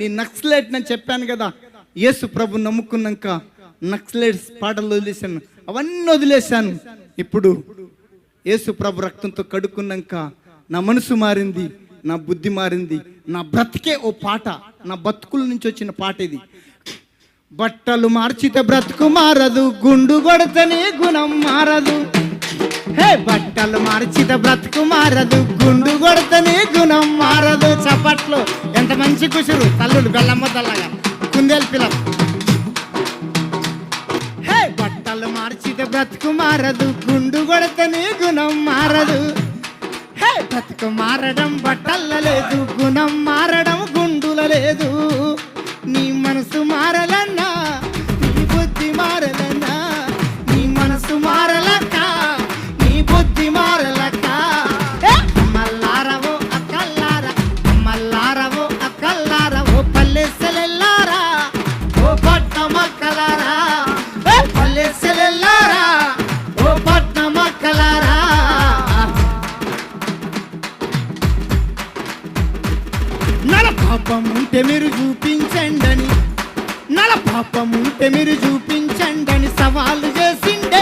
నీ నక్సలైట్ నేను చెప్పాను కదా. యేసు ప్రభు నమ్ముకున్నాక నక్సలైట్స్ పాటలు వదిలేశాను. అవన్నీ వదిలేశాను. ఇప్పుడు యేసు ప్రభు రక్తంతో కడుక్కున్నాక నా మనసు మారింది నా బుద్ధి మారింది నా బ్రతికే ఓ పాట నా బతుకుల నుంచి వచ్చిన పాట ఇది. బట్టలు మార్చితే బ్రతుకు మారదు గుండు కొడితేనే గుణం మారదు. హే బట్టలు మార్చితే బ్రతుకు మారదు గుండు కొడితేనే గుణం మారదు. చప్పట్లు. ఎంత మంచి కుసురు. తల్లుడు బెల్లమ్మ తల్లగా కుందేలు పిల్ల. హే బట్టలు మార్చితే బ్రతుకు మారదు. గుండు కొడితేనే గుణం మారదు. హే బ్రతుకు మారడం బట్టల లేదు. గుణం మారడం గుండుల లేదు. నీ మనసు మారలన్నా నల పాపం ఉంటే మీరు చూపించండని నల పాపం ఉంటే మీరు చూపించండని సవాలు చేసింది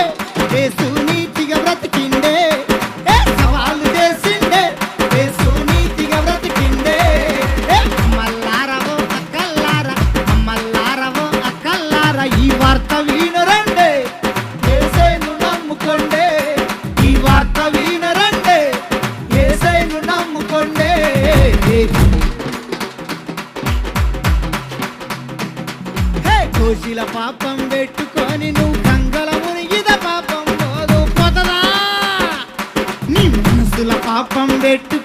హే పాపం పెట్టుకొని నువ్వు గంగల మునిగిద పాపం పోదు పోతదా? నీ మనసుల పాపం పెట్టు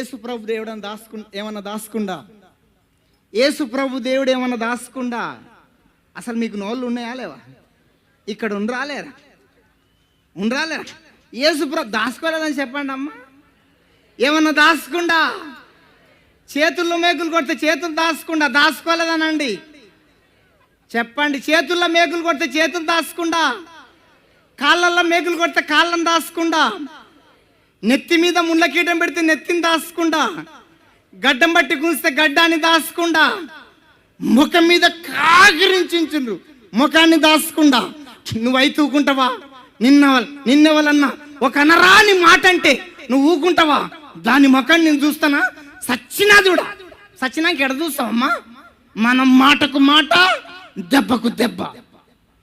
యేసు ప్రభు దేవుడు అని దాసుకు ఏమన్నా దాసుకుండా? యేసు ప్రభు దేవుడు ఏమన్నా దాసుకుండా? అసలు మీకు నోళ్ళు ఉన్నాయా లేవా? ఇక్కడ ఉండరాలేరా ఉండరాలేరా యేసు ప్రభు చెప్పండి అమ్మా. ఏమన్నా దాసుకుండా? చేతుల్లో మేకులు కొడితే చేతులు దాసుకుండా దాచుకోలేదనండి చెప్పండి చేతుల్లో మేకులు కొడితే చేతులు దాసుకుండా? కాళ్ళల్లో మేకులు కొడితే కాళ్ళని దాసుకుండా? నెత్తి మీద ముళ్ళ కీటం పెడితే నెత్తిని దాసుకుండా గడ్డం బట్టి కూస్తే గడ్డాన్ని దాసుకుండా ముఖం మీద కాగిరించుండ్రు ముఖాన్ని దాసుకుండా నువ్వు ఊకుంటావా నిన్న నిన్నెవలన్నా ఒక అనరాని మాట అంటే నువ్వు ఊకుంటావా? దాని ముఖాన్ని నేను చూస్తానా? సచ్చినా చూడ? సచ్చినాక ఎడ చూస్తావమ్మా? మనం మాటకు మాట దెబ్బకు దెబ్బ.